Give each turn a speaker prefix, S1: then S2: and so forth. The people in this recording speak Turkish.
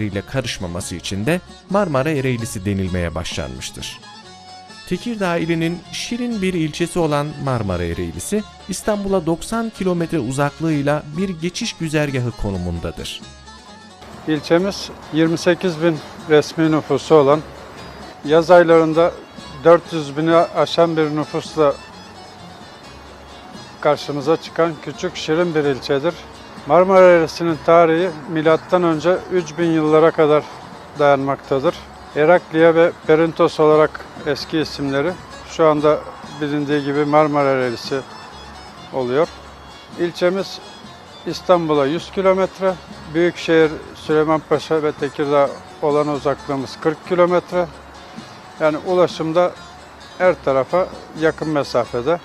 S1: ile karışmaması için de Marmara Ereğlisi denilmeye başlanmıştır. Tekirdağ ilinin şirin bir ilçesi olan Marmara Ereğlisi, İstanbul'a 90 kilometre uzaklığıyla bir geçiş güzergahı konumundadır.
S2: İlçemiz 28 bin resmi nüfusu olan, yaz aylarında 400 bini aşan bir nüfusla karşımıza çıkan küçük şirin bir ilçedir. Marmara Eresi'nin tarihi milattan önce 3000 yıllara kadar dayanmaktadır. Herakliye ve Perintos olarak eski isimleri şu anda bilindiği gibi Marmara Eresi oluyor. İlçemiz İstanbul'a 100 kilometre, Büyükşehir Süleymanpaşa ve Tekirdağ olan uzaklığımız 40 kilometre. Yani ulaşımda her tarafa yakın mesafede.